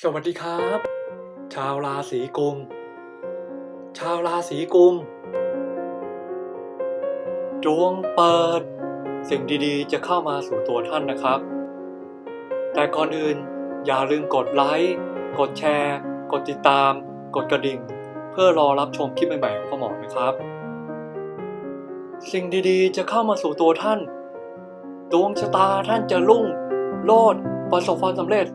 สวัสดีครับ ชาวราศีกุม ชาวราศีกุม ดวงเปิด สิ่งดีๆ จะเข้ามาสู่ตัวท่านนะครับ แต่ก่อนอื่นอย่าลืมกดไลค์ กดแชร์ กดติดตาม กดกระดิ่ง เพื่อรอรับชมคลิปใหม่ๆของพ่อหมอนะครับ สิ่งดีๆ จะเข้ามาสู่ตัวท่าน ดวงชะตาท่านจะรุ่ง โลด ประสบความสำเร็จ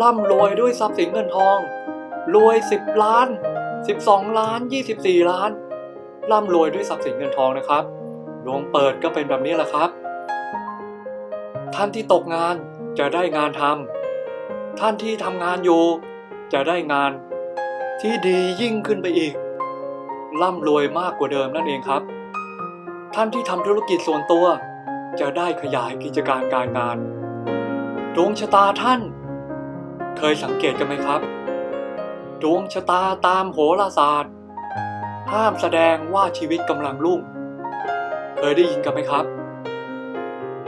ร่ำรวยด้วยทรัพย์สินเงินทอง รวย 10 ล้าน 12 ล้าน 24 ล้าน ร่ำรวยด้วยทรัพย์สินเงินทองนะครับดวงเปิดก็เป็นแบบนี้แหละครับ ท่านที่ตกงานจะได้งานทำท่านที่ทำงานอยู่ จะได้งาน ที่ดียิ่งขึ้นไปอีก ร่ำรวยมากกว่าเดิมนั่นเองครับ ท่านที่ทำธุรกิจส่วนตัว จะได้ขยายกิจการการงานดวงชะตาท่าน เคยสังเกตกันไหมครับ ดวงชะตาตามโหราศาสตร์ ห้ามแสดงว่าชีวิตกำลังรุ่ง เคยได้ยินกันไหมครับ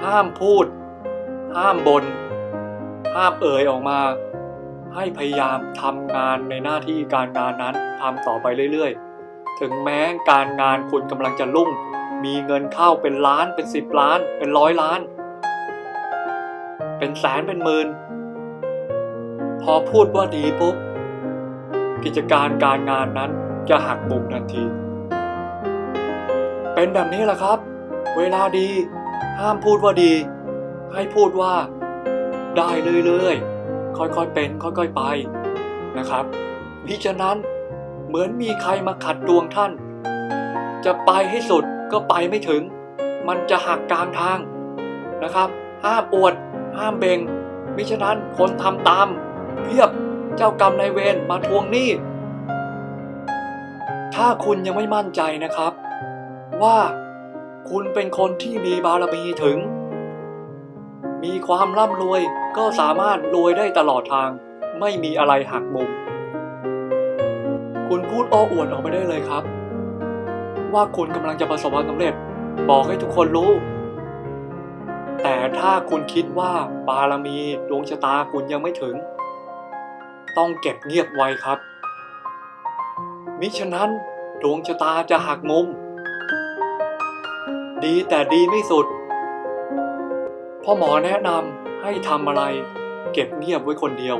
ห้ามพูด ห้ามบน่นห้ามเอ่ยออกมา ให้พยายามทำงานในหน้าที่การงานนั้นทำต่อไปเรื่อยๆ ถึงแม้การงานคุณกำลังจะรุ่ง มีเงินเข้าเป็นล้านเป็นสิบล้าน เป็นร้อยล้าน เป็นแสนเป็นหมื่น พอพูดว่าดีปุ๊บ กิจการการงานนั้นจะหักมุมทันที เป็นแบบนี้แหละครับ เวลาดีห้ามพูดว่าดี ให้พูดว่า ได้เรื่อยๆค่อยๆเป็น ค่อยๆไปนะครับมิฉะนั้นเหมือนมีใครมาขัดดวงท่าน จะไปให้สุดก็ไปไม่ถึง มันจะหักกลางทางนะครับ ห้ามอวด ห้ามเบงมิฉะนั้นคนทำตาม เพียบเจ้ากรรมนายเวรมาทวงหนี้ ถ้าคุณยังไม่มั่นใจนะครับ ว่าคุณเป็นคนที่มีบารมีถึง มีความร่ำรวยก็สามารถรวยได้ตลอดทาง ไม่มีอะไรหักมุม คุณพูดอ้อวดออกไปได้เลยครับ ว่าคุณกำลังจะประสบความสำเร็จ บอกให้ทุกคนรู้ แต่ถ้าคุณคิดว่าบารมีดวงชะตาคุณยังไม่ถึง ต้องเก็บเงียบไว้ครับ มิฉะนั้นดวงชะตาจะหักมุม ดีแต่ดีไม่สุด พ่อหมอแนะนำให้ทำอะไร เก็บเงียบไว้คนเดียว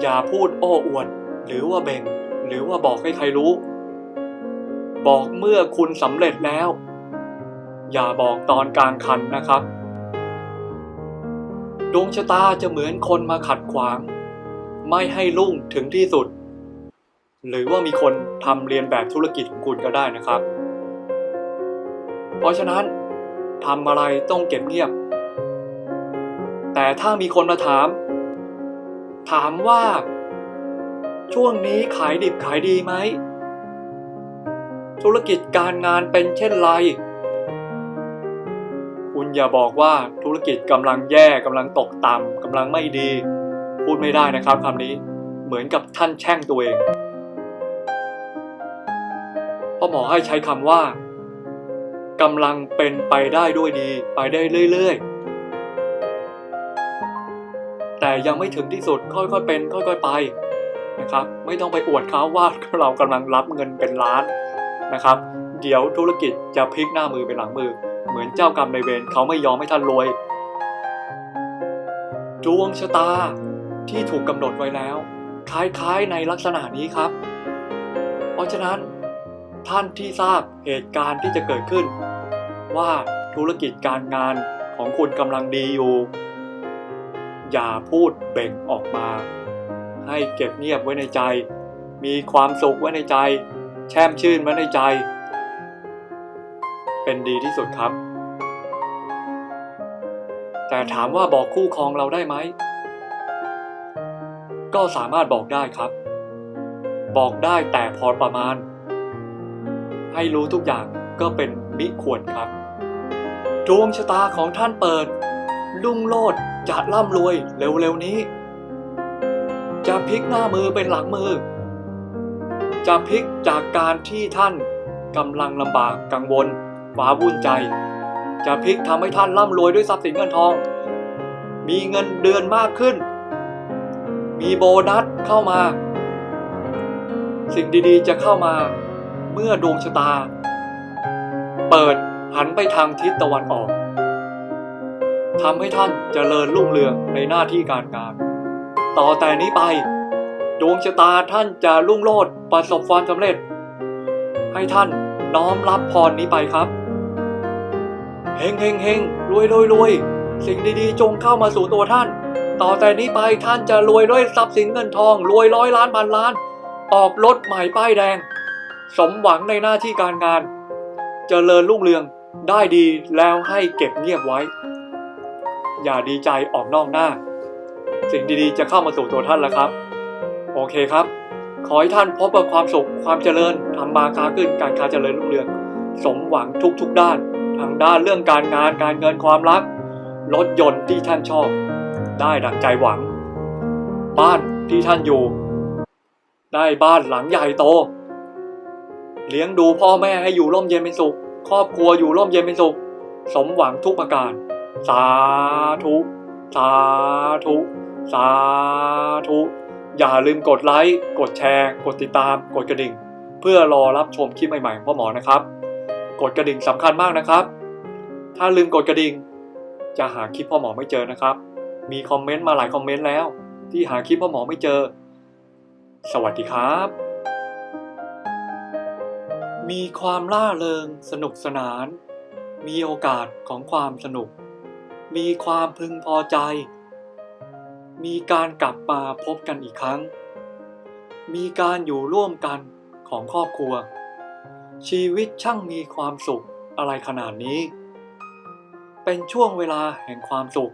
อย่าพูดโอ้อวด หรือว่าเบ่ง หรือว่าบอกให้ใครรู้ บอกเมื่อคุณสำเร็จแล้ว อย่าบอกตอนกลางคันนะครับ ดวงชะตาจะเหมือนคนมาขัดขวาง ไม่ให้รุ่งถึงที่สุด หรือว่ามีคนทำเรียนแบบธุรกิจของคุณก็ได้นะครับ เพราะฉะนั้นทำอะไรต้องเก็บเงียบ แต่ถ้ามีคนมาถาม ถามว่า ช่วงนี้ขายดิบขายดีไหม ธุรกิจการงานเป็นเช่นไร คุณอย่าบอกว่าธุรกิจกำลังแย่กำลังตกต่ำกำลังไม่ดี พูดไม่ได้นะครับคำนี้เหมือนกับท่านแช่งตัวเองพ่อหมอให้ใช้คำว่ากำลังเป็นไปได้ด้วยดี ไปได้เรื่อยๆ แต่ยังไม่ถึงที่สุดค่อยๆเป็น ค่อยๆไปนะครับ ไม่ต้องไปอวดเขาว่าเรากำลังรับเงินเป็นล้านนะครับ เดี๋ยวธุรกิจจะพลิกหน้ามือเป็นหลังมือ เหมือนเจ้ากรรมในเวรเขาไม่ยอมให้ท่านรวยดวงชะตา ที่ถูกกำหนดไว้แล้ว คล้ายๆในลักษณะนี้ครับ เพราะฉะนั้น ท่านที่ทราบเหตุการณ์ที่จะเกิดขึ้น ว่าธุรกิจการงานของคุณกำลังดีอยู่ อย่าพูดเบ่งออกมา ให้เก็บเงียบไว้ในใจ มีความสุขไว้ในใจ แช่มชื่นไว้ในใจ เป็นดีที่สุดครับแต่ถามว่าบอกคู่ครองเราได้ไหม ก็สามารถบอกได้ครับ บอกได้แต่พอประมาณ ให้รู้ทุกอย่างก็เป็นมิควรครับ ดวงชะตาของท่านเปิด ลุ่งโลดจะร่ำรวยเร็วๆนี้ จะพลิกหน้ามือเป็นหลังมือ จะพลิกจากการที่ท่านกำลังลำบากกังวลฟ้าวุ่นใจ จะพลิกทำให้ท่านร่ำรวยด้วยทรัพย์สินเงินทอง มีเงินเดือนมากขึ้น มีโบนัสเข้ามา สิ่งดีๆจะเข้ามาเมื่อดวงชะตา เปิดหันไปทางทิศตะวันออกทำให้ท่านเจริญรุ่งเรืองในหน้าที่การงาน ต่อแต่นี้ไป ดวงชะตาท่านจะรุ่งโรจน์ประสบความสำเร็จ ให้ท่านน้อมรับพรนี้ไปครับเฮงเฮงเฮงรวยรวยรวยสิ่งดีๆ จงเข้ามาสู่ตัวท่าน ต่อแต่นี้ไปท่านจะรวยด้วยทรัพย์สินเงินทอง รวยร้อยล้านพันล้าน ออกรถใหม่ป้ายแดง สมหวังในหน้าที่การงานเจริญรุ่งเรืองได้ดีแล้วให้เก็บเงียบไว้ อย่าดีใจออกนอกหน้า สิ่งดีๆจะเข้ามาสู่ตัวท่านแล้วครับ โอเคครับ ขอให้ท่านพบกับความสุขความเจริญทำมาค้าขึ้นการค้าเจริญรุ่งเรือง สมหวังทุกๆด้าน ทางด้านเรื่องการงานการเงินความรักรถยนต์ที่ท่านชอบ ได้ดังใจหวัง บ้านที่ท่านอยู่ ได้บ้านหลังใหญ่โต เลี้ยงดูพ่อแม่ให้อยู่ร่มเย็นเป็นสุข ครอบครัวอยู่ร่มเย็นเป็นสุข สมหวังทุกประการ สาธุ สาธุ สาธุ อย่าลืมกดไลค์ กดแชร์ กดติดตาม กดกระดิ่ง เพื่อรอรับชมคลิปใหม่ๆของพ่อหมอนะครับ กดกระดิ่งสำคัญมากนะครับ ถ้าลืมกดกระดิ่งจะหาคลิปพ่อหมอไม่เจอนะครับ มีคอมเมนต์มาหลายคอมเมนต์แล้ว ที่หาคลิปพ่อหมอไม่เจอ สวัสดีครับ มีความล่าเริงสนุกสนาน มีโอกาสของความสนุก มีความพึงพอใจ มีการกลับมาพบกันอีกครั้ง มีการอยู่ร่วมกันของครอบครัว ชีวิตช่างมีความสุขอะไรขนาดนี้ เป็นช่วงเวลาแห่งความสุข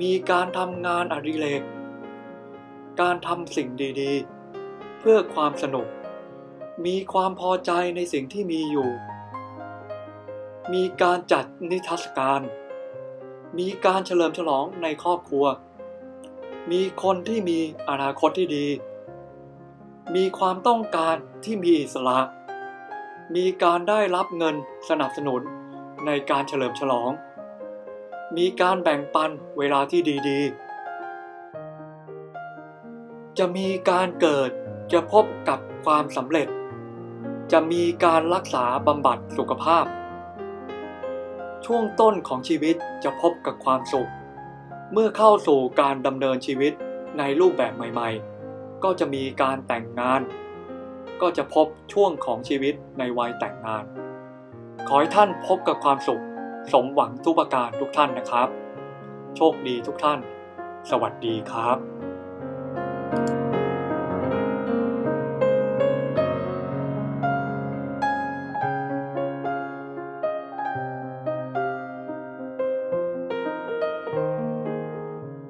มีการทำงานอดิเรก การทำสิ่งดีๆ เพื่อความสนุก มีความพอใจในสิ่งที่มีอยู่ มีการจัดนิทรรศการ มีการเฉลิมฉลองในครอบครัว มีคนที่มีอนาคตที่ดี มีความต้องการที่มีอิสระ มีการได้รับเงินสนับสนุนในการเฉลิมฉลอง มีการแบ่งปันเวลาที่ดีๆ จะมีการเกิดจะพบกับความสำเร็จ จะมีการรักษาบำบัดสุขภาพ ช่วงต้นของชีวิตจะพบกับความสุข เมื่อเข้าสู่การดำเนินชีวิตในรูปแบบใหม่ ๆ ก็จะมีการแต่งงาน ก็จะพบช่วงของชีวิตในวัยแต่งงาน ขอให้ท่านพบกับความสุข สมหวังทุกประการทุกท่านนะครับ โชคดีทุกท่าน สวัสดีครับ